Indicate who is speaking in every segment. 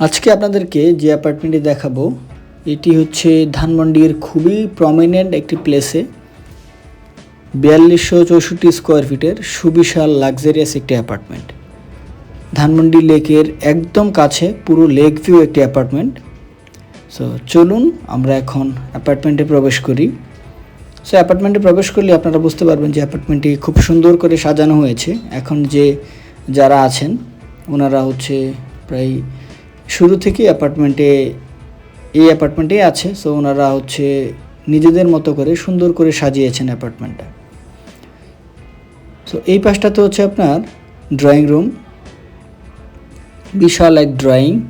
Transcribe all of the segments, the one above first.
Speaker 1: আজকে আপনাদেরকে যে অ্যাপার্টমেন্টটি দেখাবো, এটি হচ্ছে ধানমন্ডির খুবই প্রমিনেন্ট একটি প্লেসে বিয়াল্লিশশো চৌষট্টি স্কোয়ার ফিটের সুবিশাল লাক্সারিয়াস একটি অ্যাপার্টমেন্ট ধানমন্ডি লেকের একদম কাছে পুরো লেক ভিউ একটি অ্যাপার্টমেন্ট সো চলুন আমরা এখন অ্যাপার্টমেন্টে প্রবেশ করি। সো অ্যাপার্টমেন্টে প্রবেশ করলে আপনারা বুঝতে পারবেন যে অ্যাপার্টমেন্টটি খুব সুন্দর করে সাজানো হয়েছে। এখন যে যারা আছেন, ওনারা হচ্ছে প্রায় শুরু থেকেই অ্যাপার্টমেন্টে এই অ্যাপার্টমেন্টেই আছে সো ওনারা হচ্ছে নিজেদের মতো করে সুন্দর করে সাজিয়েছেন অ্যাপার্টমেন্টটা সো এই পাশটাতে হচ্ছে আপনার ড্রয়িং রুম বিশাল এক ড্রয়িং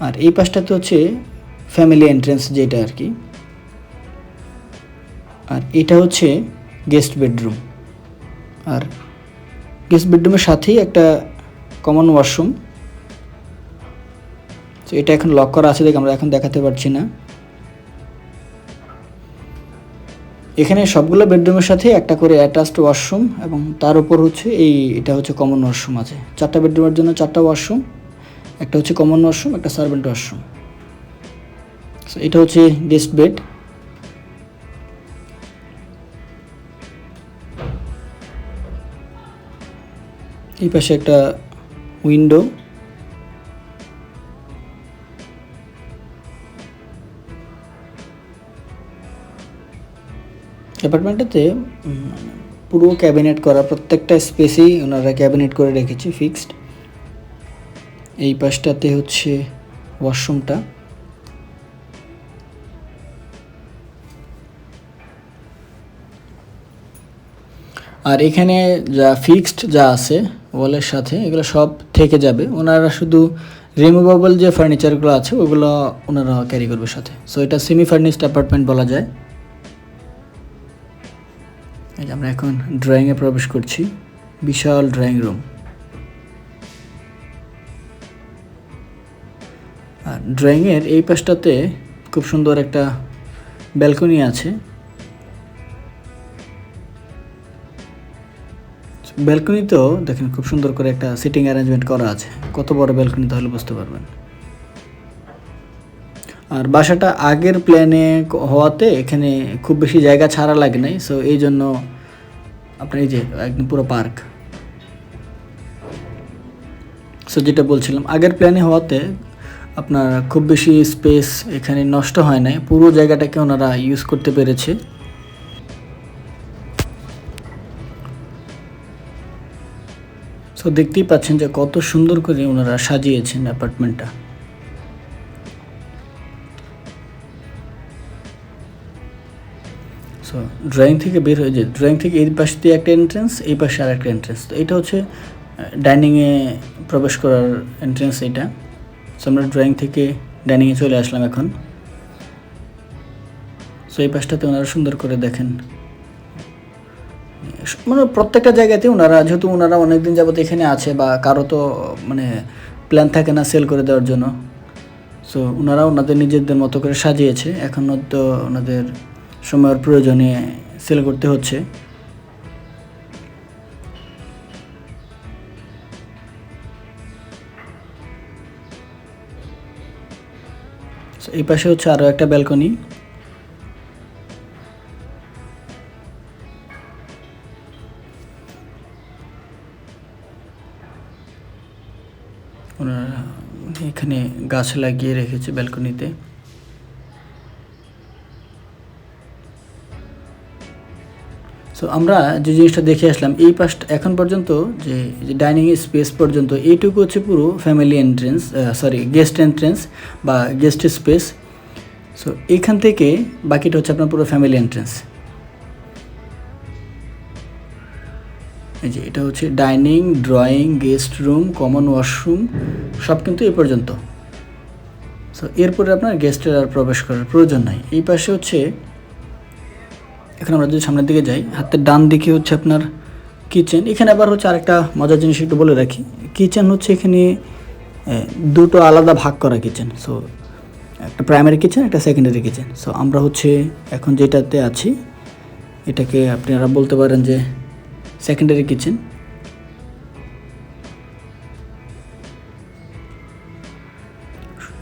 Speaker 1: আর এই পাশটাতে হচ্ছে ফ্যামিলি এন্ট্রেন্স যেটা আর কি। আর এটা হচ্ছে গেস্ট বেডরুম। আর গেস্ট বেডরুমের সাথেই একটা কমন ওয়াশরুম। তো এটা এখন লক করা আছে দেখে আমরা এখন দেখাতে পারছি না। এখানে সবগুলো বেডরুমের সাথে একটা করে অ্যাটাচড ওয়াশরুম এবং তার উপর হচ্ছে এই, এটা হচ্ছে কমন ওয়াশরুম আছে। চারটা বেডরুমের জন্য চারটা ওয়াশরুম, একটা হচ্ছে কমন ওয়াশরুম, একটা সার্ভেন্ট ওয়াশরুম। এটা হচ্ছে গেস্ট বেড। এই পাশে একটা উইন্ডো অ্যাপার্টমেন্টটাতে পুরো ক্যাবিনেট করা, প্রত্যেকটা স্পেসেই ওনারা ক্যাবিনেট করে রেখেছে ফিক্সড এই পাশটাতে হচ্ছে ওয়াশরুমটা আর এখানে যা ফিক্সড যা আছে ওয়ালের সাথে, এগুলো সব থেকে যাবে। ওনারা শুধু রিমুভেবল যে ফার্নিচারগুলো আছে, ওগুলো ওনারা ক্যারি করবে সাথে। সো এটা সেমি ফার্নিশড অ্যাপার্টমেন্ট বলা যায়। এই আমরা এখন ড্রয়িংয়ে প্রবেশ করছি। বিশাল ড্রয়িং রুম আর ড্রয়িংয়ের এই পাশটাতে খুব সুন্দর একটা ব্যালকনি আছে। ব্যালকনিতেও দেখেন খুব সুন্দর করে একটা সিটিং অ্যারেঞ্জমেন্ট করা আছে। কত বড় ব্যালকনি তাহলে বুঝতে পারবেন। আর বাসাটা আগের প্ল্যানে হওয়াতে এখানে খুব বেশি জায়গা ছাড়া লাগে নাই সো এই জন্য আপনার এই যে একদম পুরো পার্ক সো যেটা বলছিলাম, আগের প্ল্যানে হওয়াতে আপনার খুব বেশি স্পেস এখানে নষ্ট হয় নাই, পুরো জায়গাটাকে ওনারা ইউজ করতে পেরেছে। সো দেখতেই পাচ্ছেন যে কত সুন্দর করে ওনারা সাজিয়েছেন অ্যাপার্টমেন্টটা। সো ড্রয়িং থেকে বের হয়ে যে ড্রয়িং থেকে এই পাশ দিয়ে একটা এন্ট্রেন্স এই পাশে আর একটা এন্ট্রেন্স তো এটা হচ্ছে ডাইনিংয়ে প্রবেশ করার এন্ট্রেন্স এটা। সো আমরা ড্রয়িং থেকে ডাইনিংয়ে চলে আসলাম এখন। সো এই পাশটাতে ওনারা সুন্দর করে দেখেন। মানে প্রত্যেকটা জায়গাতে ওনারা যেহেতু ওনারা অনেকদিন যাবত এখানে আছে বা কারও তো মানে প্ল্যান থাকে না সেল করে দেওয়ার জন্য। সো ওনারা ওনাদের নিজেদের মতো করে সাজিয়েছে। এখনও তো ওনাদের সময়ের প্রয়োজনে সেল করতে হচ্ছে। এই পাশে হচ্ছে আরও একটা ব্যালকনি ওনারা এখানে গাছ লাগিয়ে রেখেছে ব্যালকনিতে। সো আমরা যে জিনিসটা দেখে আসলাম, এই পাশটা এখন পর্যন্ত যে ডাইনিং স্পেস পর্যন্ত, এইটুকু হচ্ছে পুরো family entrance sorry guest entrance বা গেস্ট স্পেস সো এইখান থেকে বাকিটা হচ্ছে আপনার পুরো ফ্যামিলি এন্ট্রেন্স এই যে, এটা হচ্ছে dining, drawing, guest room, common washroom, সব কিন্তু এ পর্যন্ত। সো এরপরে আপনার গেস্টের আর প্রবেশ করার প্রয়োজন নাই। এই পাশে হচ্ছে, এখন আমরা যদি সামনের দিকে যাই, হাতের ডান দিকে হচ্ছে আপনার কিচেন। এখানে আবার হচ্ছে আরেকটা মজার জিনিস একটু বলে রাখি। কিচেন হচ্ছে এখানে দুটো আলাদা ভাগ করা কিচেন। সো একটা প্রাইমারি কিচেন, একটা সেকেন্ডারি কিচেন। সো আমরা হচ্ছে এখন যেটাতে আছি, এটাকে আপনারা বলতে পারেন যে সেকেন্ডারি কিচেন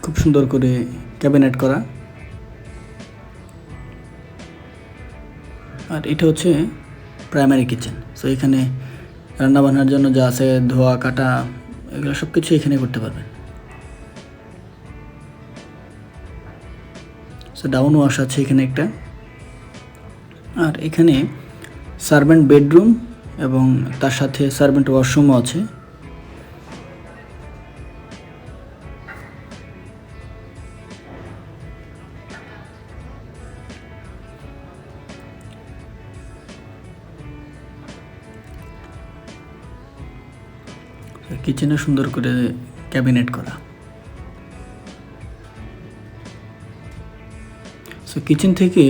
Speaker 1: খুব সুন্দর করে ক্যাবিনেট করা। আর এটা হচ্ছে প্রাইমারি কিচেন সো এখানে রান্নাবান্নার জন্য যা আছে, ধোয়া, কাটা, এগুলো সব কিছু এখানে করতে পারবেন সো ডাউন ওয়াশ আছে এখানে একটা। আর এখানে সার্ভেন্ট বেডরুম এবং তার সাথে সার্ভেন্ট ওয়াশরুমও আছে। কিচেনে সুন্দর করে ক্যাবিনেট করা। সো কিচেন থেকে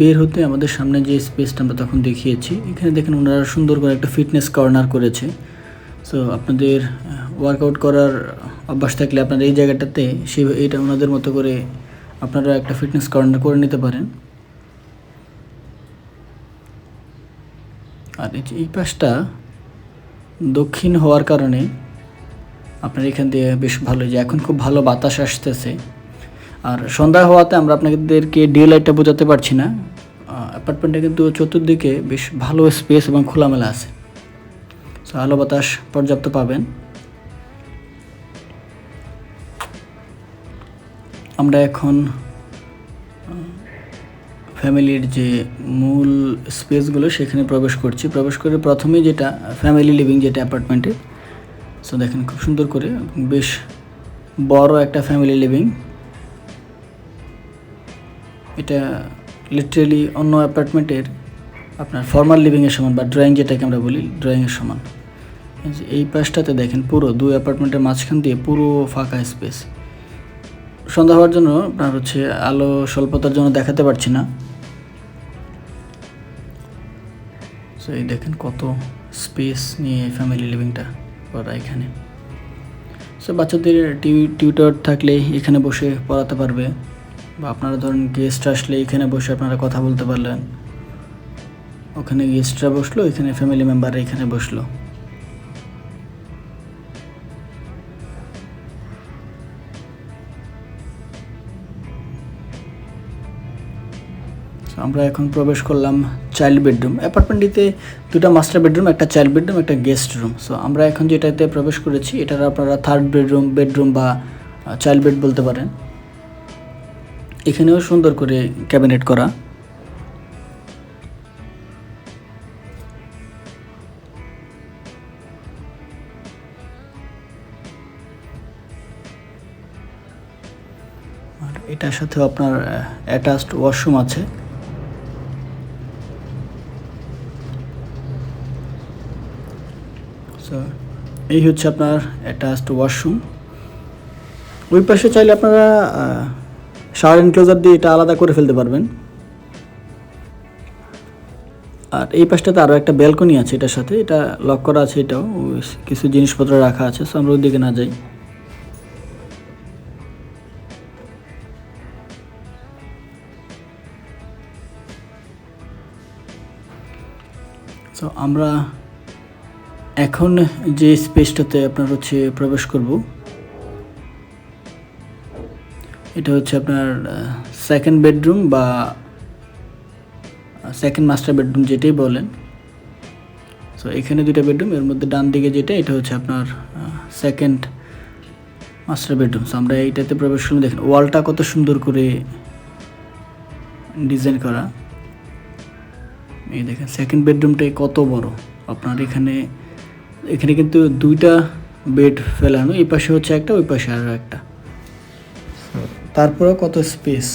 Speaker 1: বের হতে আমাদের সামনে যে স্পেসটা আমরা তখন দেখিয়েছি, এখানে দেখেন ওনারা সুন্দর করে একটা ফিটনেস কর্নার করেছে। সো আপনাদের ওয়ার্কআউট করার অভ্যাস থাকলে আপনারা এই জায়গাটাতে সে এটা ওনাদের মতো করে আপনারা একটা ফিটনেস কর্নার করে নিতে পারেন। আর এই পাশটা দক্ষিণ হওয়ার কারণে আপনার এখান দিয়ে বেশ ভালো যে এখন খুব ভালো বাতাস আসতেছে। আর সন্ধ্যা হওয়াতে আমরা আপনাদেরকে ডে লাইটটা বোঝাতে পারছি না। অ্যাপার্টমেন্টটা কিন্তু চতুর্দিকে বেশ ভালো স্পেস এবং খোলামেলা আছে। সো আলো বাতাস পর্যাপ্ত পাবেন। আমরা এখন ফ্যামিলির যে মূল স্পেসগুলো সেখানে প্রবেশ করছি। প্রবেশ করে প্রথমে যেটা ফ্যামিলি লিভিং যেটা অ্যাপার্টমেন্টে সো দেখেন খুব সুন্দর করে, বেশ বড় একটা ফ্যামিলি লিভিং এটা লিটারেলি অন্য অ্যাপার্টমেন্টের আপনার ফর্মাল লিভিংয়ের সমান বা ড্রয়িং যেটাকে আমরা বলি ড্রয়িংয়ের সমান। এই পাশটাতে দেখেন পুরো দুই অ্যাপার্টমেন্টের মাঝখান দিয়ে পুরো ফাঁকা স্পেস সন্ধ্যা হওয়ার জন্য আপনার হচ্ছে আলো স্বল্পতার জন্য দেখাতে পারছি না। সো এই দেখেন কত স্পেস নিয়ে ফ্যামিলি লিভিংটা করা এখানে। সো বাচ্চাদের টিউটর থাকলে এখানে বসে পড়াতে পারবে। বা আপনারা ধরেন গেস্ট আসলে এখানে বসে আপনারা কথা বলতে পারলেন। ওখানে গেস্টরা বসল, এখানে ফ্যামিলি মেম্বাররা এখানে বসল। আমরা এখন প্রবেশ করলাম চাইল্ড বেডরুম অ্যাপার্টমেন্টটিতে দুটো মাস্টার বেডরুম একটা চাইল্ড বেডরুম একটা গেস্ট রুম সো আমরা এখন যেটাতে প্রবেশ করেছি, এটার আপনারা থার্ড বেডরুম বেডরুম বা চাইল্ড বেড বলতে পারেন। এখানেও সুন্দর করে ক্যাবিনেট করা। এটার সাথে আপনার অ্যাটাচড ওয়াশরুম আছে। এই হচ্ছে আপনার অ্যাটাচড ওয়াশরুম ওই পাশে চাইলে আপনারা শাওয়ার এনক্লোজার দিয়ে এটা আলাদা করে ফেলতে পারবেন। আর এই পাশটাতে আরও একটা ব্যালকনি আছে এটার সাথে, এটা লক করা আছে এটাও কিছু জিনিসপত্র রাখা আছে সো আমরা ওইদিকে না যাই। সো আমরা এখন যে স্পেসটাতে আপনার হচ্ছে প্রবেশ করব এটা হচ্ছে আপনার সেকেন্ড বেডরুম বা সেকেন্ড মাস্টার বেডরুম যেটাই বলেন। সো এখানে দুইটা বেডরুম এর মধ্যে ডান দিকে যেটা, এটা হচ্ছে আপনার সেকেন্ড মাস্টার বেডরুম সো আমরা এইটাতে প্রবেশ করলে দেখেন ওয়ালটা কত সুন্দর করে ডিজাইন করা। এই দেখেন সেকেন্ড বেডরুমটাই কত বড়। আপনার এখানে এখানে কিন্তু দুইটা বেড ফেলানো, এই পাশে হচ্ছে একটা, ওই পাশে আরও একটা। তারপরে কত স্পেস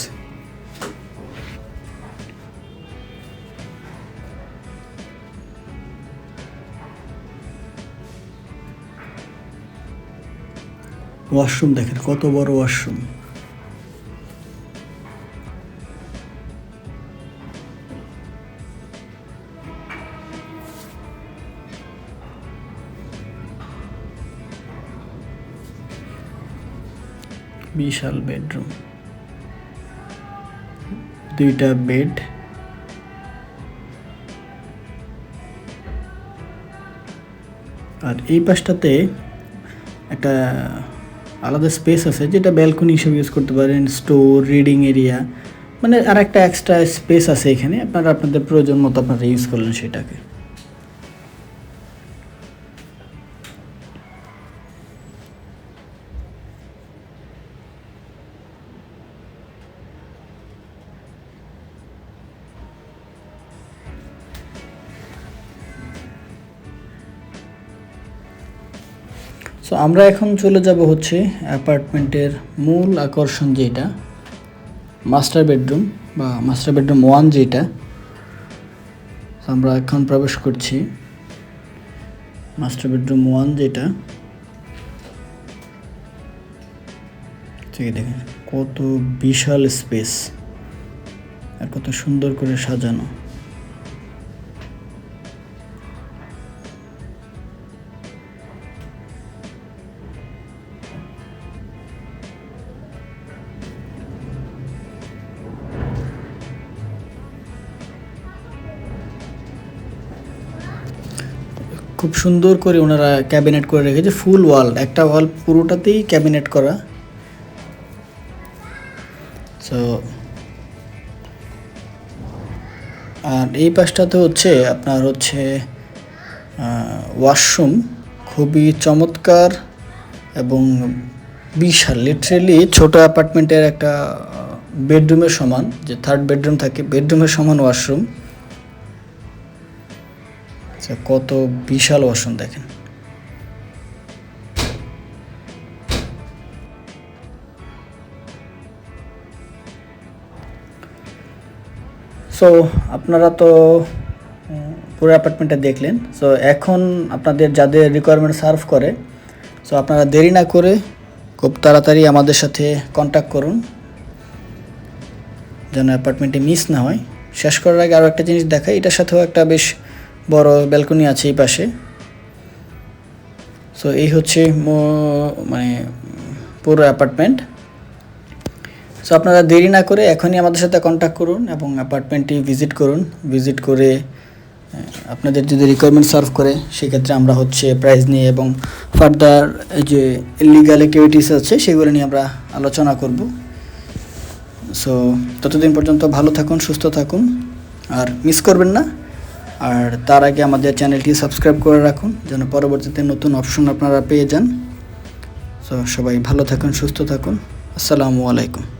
Speaker 1: ওয়াশরুম দেখেন কত বড় ওয়াশরুম বিশাল বেডরুম। দুইটা বেড। আর এই পাশটাতে একটা আলাদা স্পেস আছে, যেটা ব্যালকনি হিসেবে ইউজ করতে পারেন, স্টোর রিডিং এরিয়া মানে আর একটা এক্সট্রা স্পেস আছে এখানে। আপনারা আপনাদের প্রয়োজন মতো আপনারা ইউজ করলেন সেটাকে। সো আমরা এখন চলে যাব হচ্ছে অ্যাপার্টমেন্টের মূল আকর্ষণ যেটা, মাস্টার বেডরুম বা মাস্টার বেডরুম ওয়ান যেটা। আমরা এখন প্রবেশ করছি মাস্টার বেডরুম ওয়ান যেটা। দেখেন, কত বিশাল স্পেস আর কত সুন্দর করে সাজানো। খুব সুন্দর করে ওনারা ক্যাবিনেট করে রেখেছে, ফুল ওয়াল। একটা ওয়াল পুরোটাতেই ক্যাবিনেট করা। সো আর এই পাশটাতে হচ্ছে আপনার হচ্ছে ওয়াশরুম। খুবই চমৎকার এবং বিশাল। লিটারেলি ছোট অ্যাপার্টমেন্টের একটা বেডরুমের সমান, যে থার্ড বেডরুম থাকে বেডরুমের সমান ওয়াশরুম। কত বিশাল ওয়াশরুম দেখেন। সো আপনারা তো পুরো অ্যাপার্টমেন্টটা দেখলেন। সো এখন আপনাদের যাদের রিকোয়ারমেন্ট সার্ভ করে সো আপনারা দেরি না করে খুব তাড়াতাড়ি আমাদের সাথে কন্ট্যাক্ট করুন। যেন অ্যাপার্টমেন্টে মিস না হয়। শেষ করার আগে আরও একটা জিনিস দেখাই, এটার সাথেও একটা বেশ বড় ব্যালকনি আছে এই পাশে। সো এই হচ্ছে মানে পুরো অ্যাপার্টমেন্ট সো আপনারা দেরি না করে এখনই আমাদের সাথে কন্ট্যাক্ট করুন এবং অ্যাপার্টমেন্টটি ভিজিট করুন। ভিজিট করে আপনাদের যদি রিকোয়ারমেন্ট সার্ভ করে, সেক্ষেত্রে আমরা হচ্ছে প্রাইস নিয়ে এবং ফার্দার যে লিগাল অ্যাক্টিভিটিস আছে, সেগুলো নিয়ে আমরা আলোচনা করব। সো ততদিন পর্যন্ত ভালো থাকুন, সুস্থ থাকুন। আর মিস করবেন না। আর তার আগে আমাদের চ্যানেলটি সাবস্ক্রাইব করে রাখুন, যেন পরবর্তীতে নতুন অপশন আপনারা পেয়ে যান। সো সবাই ভালো থাকুন, সুস্থ থাকুন। আসসালামু আলাইকুম।